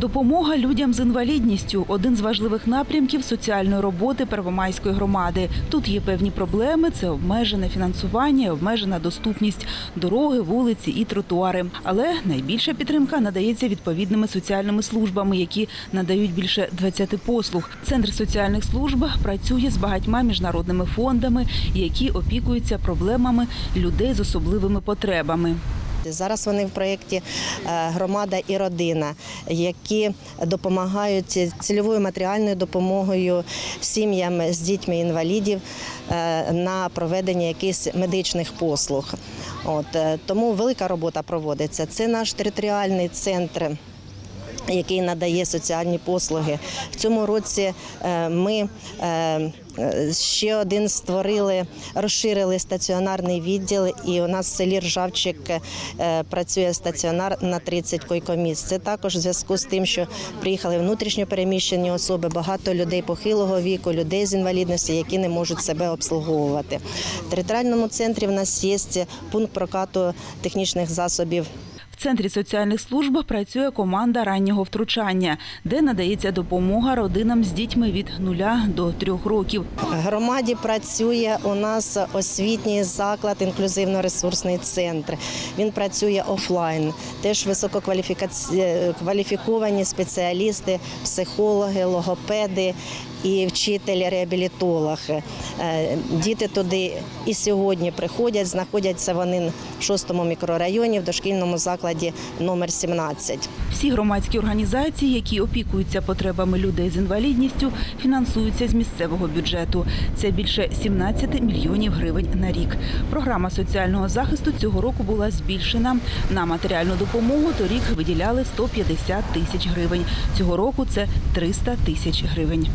Допомога людям з інвалідністю один з важливих напрямків соціальної роботи Первомайської громади. Тут є певні проблеми: це обмежене фінансування, обмежена доступність дороги, вулиці і тротуари. Але найбільша підтримка надається відповідними соціальними службами, які надають більше 20 послуг. Центр соціальних служб працює з багатьма міжнародними фондами, які опікуються проблемами людей з особливими потребами. Зараз вони в проєкті е, Громада і родина, які допомагають цільовою матеріальною допомогою сім'ям з дітьми інвалідів е, на проведення якихось медичних послуг. От е, тому велика робота проводиться. Це наш територіальний центр. Який надає соціальні послуги в цьому році е, ми е, ще один створили, розширили стаціонарний відділ, і у нас в селі Ржавчик е, працює стаціонар на 30 койкомісць. Це також в зв'язку з тим, що приїхали внутрішньо переміщені особи, багато людей похилого віку, людей з інвалідністю, які не можуть себе обслуговувати. В територіальному центрі в нас є пункт прокату технічних засобів В центрі соціальних служб працює команда раннього втручання, де надається допомога родинам з дітьми від 0 до 3 років. Громаді працює у нас освітній заклад, інклюзивно-ресурсний центр. Він працює офлайн. Теж висококваліфіковані спеціалісти, психологи, логопеди і вчитель-реабілітолог. Е, Діти туди і сьогодні приходять, знаходяться вони в шостому мікрорайоні в дошкільному закладі номер 17. Всі громадські організації, які опікуються потребами людей з інвалідністю, фінансуються з місцевого бюджету. Це більше 17 мільйонів гривень на рік. Програма соціального захисту цього року була збільшена. На матеріальну допомогу торік виділяли 150 тисяч гривень. Цього року це 300 тисяч гривень.